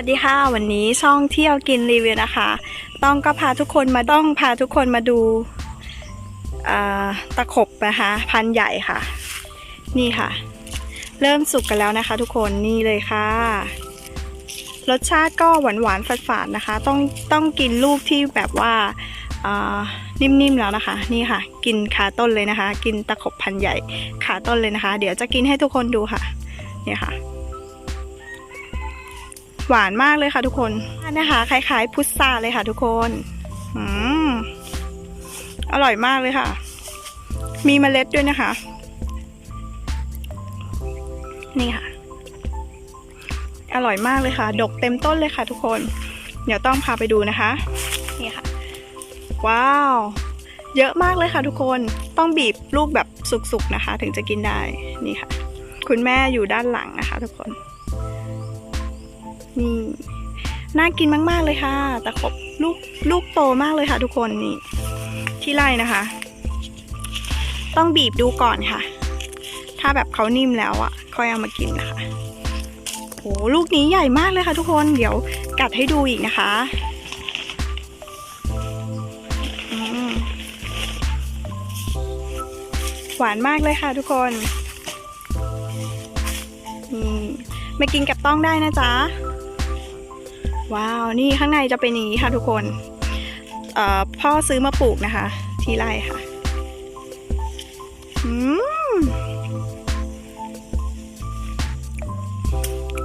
สดีค่ะ วันนี้ช่องเที่ยวกินรีวิวนะคะ ต้องก็พาทุกคนมาต้องพาทุกคนมาดูาตะขบนะคะ พันใหญ่ค่ะ นี่ค่ะ เริ่มสุกกันแล้วนะคะ ทุกคนนี่เลยค่ะ รสชาติก็หวานหวานๆฝาดนะคะ ต้องต้องกินลูกที่แบบว่าอ่านิ่มๆแล้วนะคะ นี่ค่ะ กินขาต้นเลยนะคะ กินตะขบพันใหญ่ขาต้นเลยนะคะ เดี๋ยวจะกินให้ทุกคนดูค่ะ เนี่ยค่ะ หวานมากเลยค่ะทุกคนนะคะคล้ายๆพุทราเลยค่ะทุกคนอืมอร่อยมากเลยค่ะ มีเมล็ดด้วยนะคะ นี่ค่ะ อร่อยมากเลยค่ะ ดกเต็มต้นเลยค่ะทุกคน เดี๋ยวต้องพาไปดูนะคะ นี่ค่ะ ว้าว เยอะมากเลยค่ะทุกคน ต้องบีบลูกแบบสุกๆนะคะ ถึงจะกินได้ นี่ค่ะ คุณแม่อยู่ด้านหลังนะคะ ทุกคน นี่น่ากินมาก ๆ เลยค่ะตะขบลูกลูกโตมากเลยค่ะ ทุกคนนี่ ที่ไร่นะคะ ต้องบีบดูก่อนค่ะ ถ้าแบบเขานิ่มแล้วอะ่ะ ค่อยเอามากินนะคะโหลูกนี้ใหญ่มากเลยค่ะทุกคนเดี๋ยวกัดให้ดูอีกนะคะหวานมากเลยค่ะทุกคนนี่มากินกับต้องได้นะจ๊ะ ว้าว นี่ข้างในจะเป็นอย่างนี้ค่ะทุกคนพ่อซื้อมาปลูกนะคะ ที่ไร่ค่ะ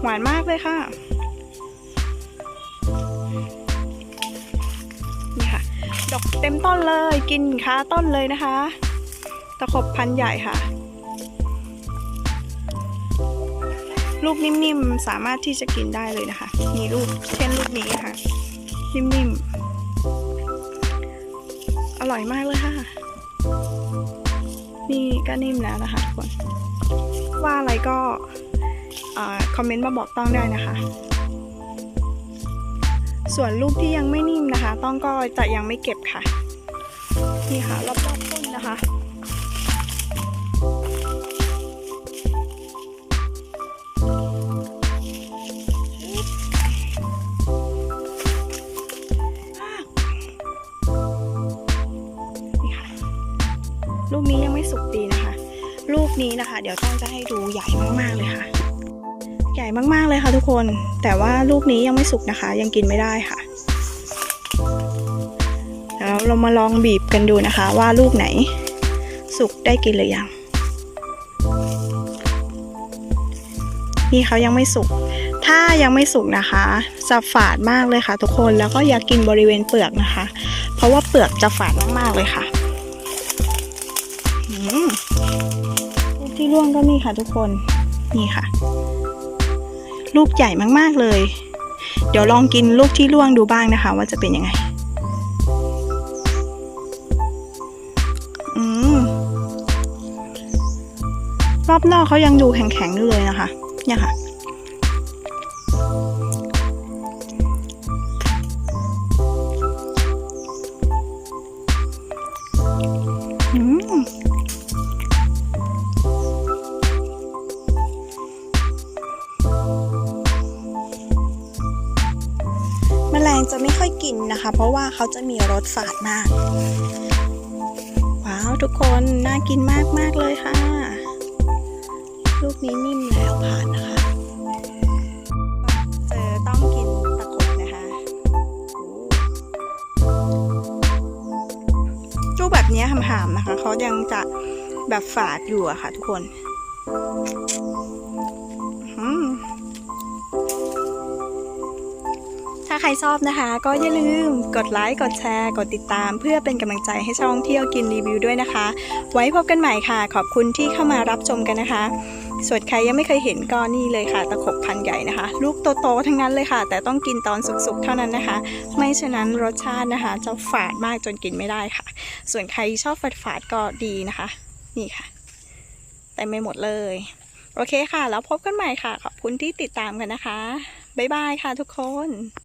หวานมากเลยค่ะ นี่ค่ะ ดอกเต็มต้นเลย กินค้าต้นเลยนะคะ ตะขบพันใหญ่ค่ะ ลูกนิ่มๆ สามารถที่จะกินได้เลยนะคะ มีลูกเช่นลูกนี้ค่ะ นิ่มๆ อร่อยมากเลยค่ะ นี่ก็นิ่มแล้วนะคะทุกคน ว่าอะไรก็คอมเมนต์มาบอกต้องได้นะคะ ส่วนลูกที่ยังไม่นิ่มนะคะ ต้องก็จะยังไม่เก็บค่ะ นี่ค่ะรอบๆต้นนะคะ ลูกนี้ยังไม่สุกดีนะคะ ลูกนี้นะคะ เดี๋ยวต้องจะให้ดูใหญ่มากๆเลยค่ะ ใหญ่มากๆเลยค่ะทุกคน แต่ว่าลูกนี้ยังไม่สุกนะคะ ยังกินไม่ได้ค่ะ แล้วเรามาลองบีบกันดูนะคะ ว่าลูกไหน สุกได้กินหรือยังนี่เขายังไม่สุก ถ้ายังไม่สุกนะคะจะฝาดมากเลยค่ะ ทุกคน แล้วก็อย่ากกินบริเวณเปลือกนะคะ เพราะว่าเปลือกจะฝาดมากๆเลยค่ะ ลูกที่ร่วงก็มีค่ะทุกคน นี่ค่ะลูกใหญ่มากๆเลย เดี๋ยวลองกินลูกที่ร่วงดูบ้างนะคะ ว่าจะเป็นยังไง อืม รอบนอกเขายังดูแข็งๆอยู่เลยนะคะ เนี่ยค่ะ จะไม่ค่อยกินนะคะ เพราะว่าเขาจะมีรสฝาดมาก ว้าวทุกคนน่ากินมากมากเลยค่ะ ลูกนี้นิ่มแล้วผ่านนะคะ เจอต้องกินตะขบนะคะลูกแบบนี้หำๆนะคะ เขายังจะแบบฝาดอยู่อะค่ะทุกคน ใครชอบนะคะ ก็อย่าลืมกดไลค์ กดแชร์ กดติดตาม เพื่อเป็นกำลังใจให้ช่องเที่ยวกินรีวิวด้วยนะคะ ไว้พบกันใหม่ค่ะ ขอบคุณที่เข้ามารับชมกันนะคะ ส่วนใครยังไม่เคยเห็นก็นี่เลยค่ะ ตะขบพันใหญ่นะคะ ลูกโตๆทั้งนั้นเลยค่ะ แต่ต้องกินตอนสุกๆเท่านั้นนะคะ ไม่ฉะนั้นรสชาตินะคะ จะฝาดมากจนกินไม่ได้ค่ะ ส่วนใครชอบฝาดๆก็ดีนะคะ นี่ค่ะแต่ไม่หมดเลย โอเคค่ะ แล้วพบกันใหม่ค่ะ ขอบคุณที่ติดตามกันนะคะ บ๊ายบายค่ะทุกคน